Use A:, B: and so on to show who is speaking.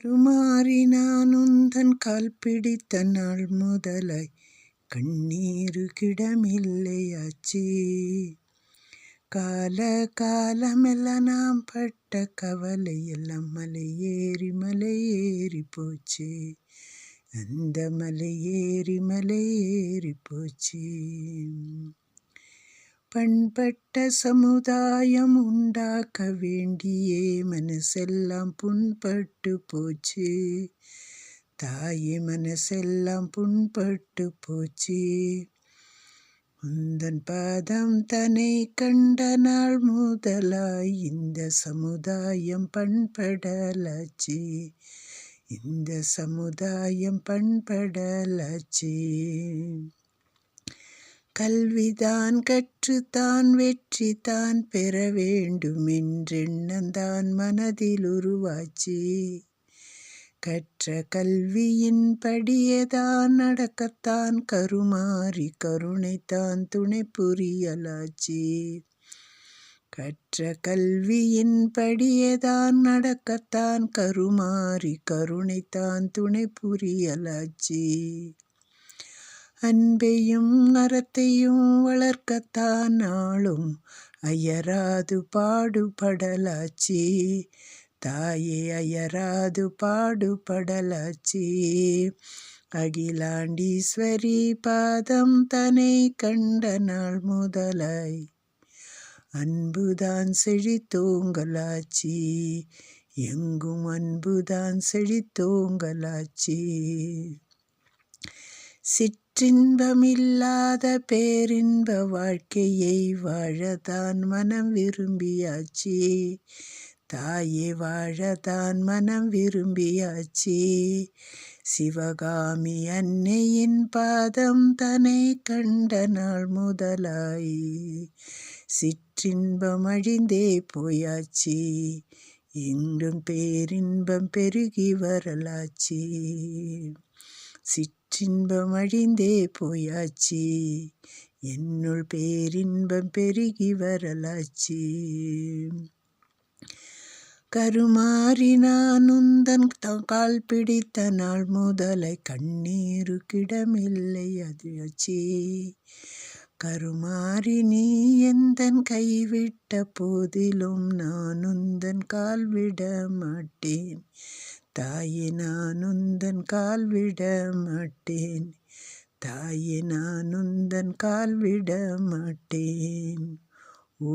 A: கருமாறி நான் உந்தன் கால் பிடித்த நாள் முதலாய் கண்ணீருக்கிடமில்லையாச்சே கால காலமெல்லாம் நாம் பட்ட கவலை எல்லாம் மலை ஏறி மலை ஏறி போச்சு. அந்த மலை ஏறி மலை ஏறி போச்சு. பண்பட்ட சமுதாயம் உண்டாக்க வேண்டியே மனசெல்லாம் புண்பட்டு போச்சு. தாயே மனசெல்லாம் புண்பட்டு போச்சு. உந்தன் பாதம் தன்னை கண்ட நாள் முதலாய் இந்த சமுதாயம் பண்படலாச்சு. இந்த சமுதாயம் பண்படலாச்சு. கல்விதான் கற்றுத்தான் வெற்றி தான் பெற வேண்டுமென்றெண்ணந்தான் மனதில் உருவாச்சு. கற்ற கல்வியின் படியேதான் நடக்கத்தான் கருமாறி கருணைத்தான் துணை புரியலாச்சு. கற்ற கல்வியின் படியேதான் நடக்கத்தான் கருமாறி கருணைத்தான் துணை புரியலாச்சு. அன்பையும் அறத்தையும் வளர்க்கத்தான் நாளும் அயராது பாடுபடலாச்சி. தாயே அயராது பாடுபடலாச்சி. அகிலாண்டீஸ்வரி பாதம் தனை கண்ட நாள் முதலாய். அன்புதான் செழித்தோங்கலாச்சி. எங்கும் அன்புதான் செழித்தோங்கலாச்சி. சிற் சிற்றின்பமில்லாத பேரின்ப வாழ்க்கையை வாழதான் மனம் விரும்பியாச்சே. தாயே வாழதான் மனம் விரும்பியாச்சே. சிவகாமி அன்னையின் பாதம் தன்னை கண்ட நாள் முதலாய். சிற்றின்பம் அழிந்தே போயாச்சு. எங்கும் பேரின்பம் பெருகி வரலாச்சு. சிற்றின்பம் அழிந்தே போயாச்சு. என்னுள் பேரின்பம் பெருகி வரலாச்சு. கருமாறி நான் உந்தன் கால் பிடித்த நாள் முதலை கண்ணீரு கிடமில்லை அது அச்சி கருமாறி நீ எந்தன் கைவிட்ட போதிலும் நான் உந்தன் கால் விட மாட்டேன். தாயே நான் உந்தன் கால் விட மாட்டேன். தாயே நான் உந்தன் கால் விட மாட்டேன். ஓ